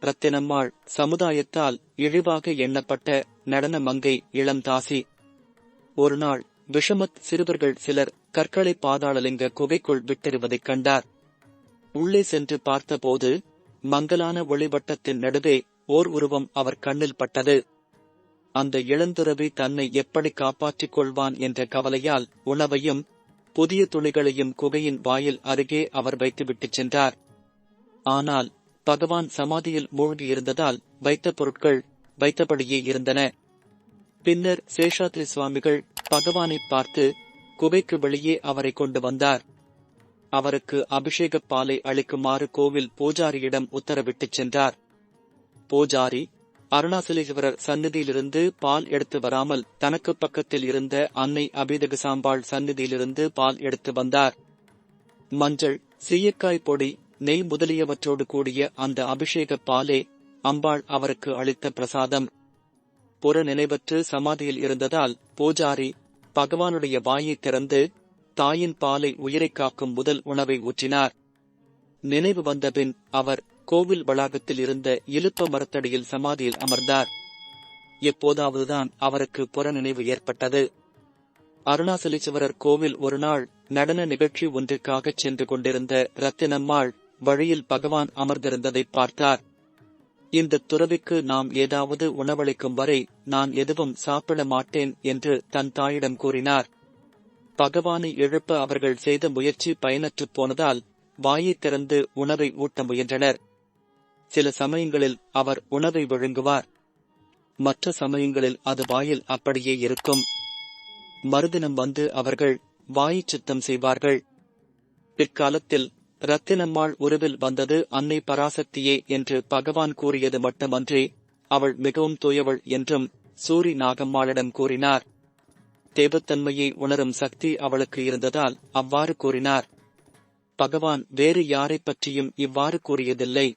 ரத்தினம்மாள் சமுதாயத்தால் இழிவாக எண்ணப்பட்ட நடன மங்கை இளம்தாசி. ஒருநாள் விஷமத் சிறுவர்கள் சிலர் கற்களை பாதாளலிங்க குகைக்குள் விட்டெறிவதைக் கண்டார். உள்ளே சென்று பார்த்தபோது மங்கலான ஒளிவட்டத்தின் நடுவே ஓர் உருவம் அவர் கண்ணில் பட்டது. அந்த இளந்துறவி தன்னை எப்படி காப்பாற்றிக் கொள்வான் என்ற கவலையால் உணவையும் புதிய துணிகளையும் குகையின் வாயில் அருகே அவர் வைத்துவிட்டுச் சென்றார். ஆனால் பகவான் சமாதியில் மூழ்கியிருந்ததால் வைத்த பொருட்கள் வைத்தபடியே இருந்தன. பின்னர் சேஷாத்ரி சுவாமிகள் பகவானை பார்த்து குகைக்கு வெளியே அவரை கொண்டு வந்தார். அவருக்கு அபிஷேக பாலை அளிக்குமாறு கோவில் பூஜாரியிடம் உத்தரவிட்டுச் சென்றார். பூஜாரி அருணாசலேஸ்வரர் சந்நிதியிலிருந்து பால் எடுத்து வராமல் தனக்கு பக்கத்தில் இருந்த அன்னை அபிதகசாம்பாள் சந்நிதியிலிருந்து பால் எடுத்து வந்தார். மஞ்சள் சீயக்காய் பொடி நெய் முதலியவற்றோடு கூடிய அந்த அபிஷேக பாலே அம்பாள் அவருக்கு அளித்த பிரசாதம். புற நினைவற்று சமாதியில் இருந்ததால் பூஜாரி பகவானுடைய வாயை திறந்து தாயின் பாலை உயிரைக் காக்கும் முதல் உணவை ஊற்றினார். நினைவு வந்தபின் அவர் கோவில் வளாகத்தில் இருந்த இழுப்ப மரத்தடியில் சமாதியில் அமர்ந்தார். எப்போதாவதுதான் அவருக்கு புற நினைவு ஏற்பட்டது. அருணாசலீஸ்வரர் கோவில் ஒருநாள் நடன நிகழ்ச்சி ஒன்றிற்காகச் சென்று கொண்டிருந்த ரத்தினம்மாள் வழியில் பகவான் அமர்ந்திருந்ததை பார்த்தார். இந்த துறவிக்கு நாம் ஏதாவது உணவளிக்கும் வரை நான் எதுவும் சாப்பிட மாட்டேன் என்று தன் தாயிடம் கூறினார். பகவானை எழுப்ப அவர்கள் செய்த முயற்சி பயனற்றுப் போனதால் வாயை திறந்து உணவை ஊட்ட முயன்றனர். சில சமயங்களில் அவர் உணவை விழுங்குவார். மற்ற சமயங்களில் அது வாயில் அப்படியே இருக்கும். மறுதினம் வந்து அவர்கள் வாயைச் சுத்தம் செய்வார்கள். பிற்காலத்தில் ரத்தினம்மாள் உருவில் வந்தது அன்னை பராசக்தியே என்று பகவான் கூறியது மட்டுமன்றி அவள் மிகவும் தூயவள் என்றும் சூரி நாகம்மாளிடம் கூறினார். தேவத்தன்மையை உணரும் சக்தி அவளுக்கு இருந்ததால் அவ்வாறு கூறினார். பகவான் வேறு யாரைப் பற்றியும் இவ்வாறு கூறியதில்லை.